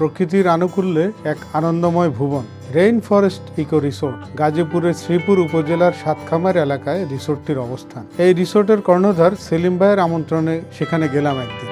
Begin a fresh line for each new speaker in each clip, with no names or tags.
প্রকৃতির আনুকূল্যে এক আনন্দময় ভুবন। রেইন ফরেস্ট ইকো রিসোর্ট গাজীপুরের শ্রীপুর উপজেলার সাতখামার এলাকায় রিসোর্টটির অবস্থান। এই রিসোর্টের কর্ণধার সেলিম ভাইয়ের আমন্ত্রণে সেখানে গেলাম একদিন।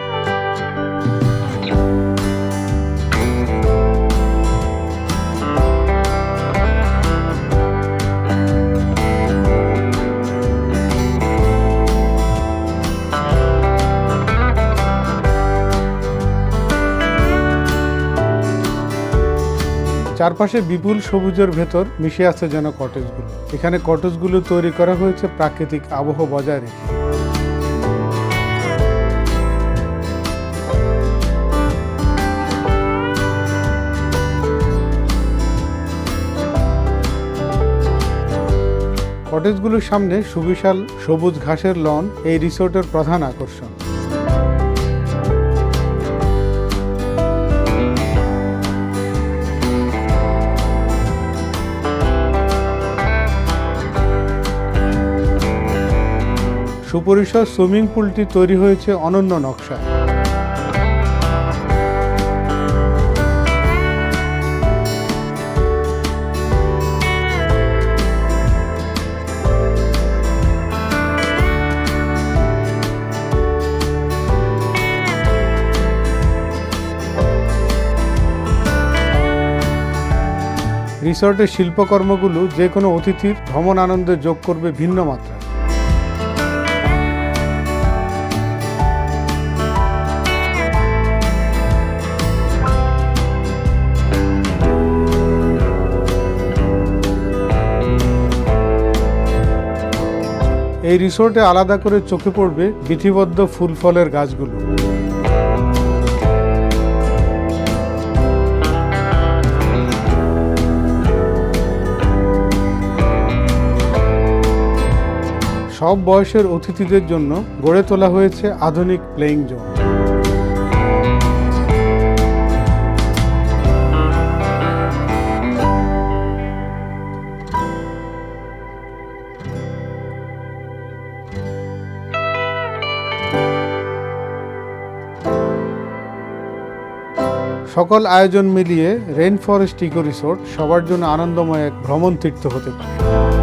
চারপাশে বিপুল সবুজের ভেতর মিশে আছে যেন কটেজগুলো। এখানে কটেজগুলো তৈরি করা হয়েছে প্রাকৃতিক আবহ বজায় রেখে। কটেজগুলোর সামনে সুবিশাল সবুজ ঘাসের লন এই রিসোর্টের প্রধান আকর্ষণ। সুপরিসর সুইমিং পুলটি তৈরি হয়েছে অনন্য নকশায়। রিসর্টের শিল্পকর্মগুলো যে কোনো অতিথির ভ্রমণ আনন্দে যোগ করবে ভিন্ন মাত্রায়। এই রিসোর্টে আলাদা করে চোখে পড়বে বিধিবদ্ধ ফুল ফলের গাছগুলো। সব বয়সের অতিথিদের জন্য গড়ে তোলা হয়েছে আধুনিক প্লেইং জোন। সকল আয়োজন মিলিয়ে রেইন ফরেস্ট ইকো রিসোর্ট সবার জন্য আনন্দময় এক ভ্রমণ তীর্থ হতে পারে।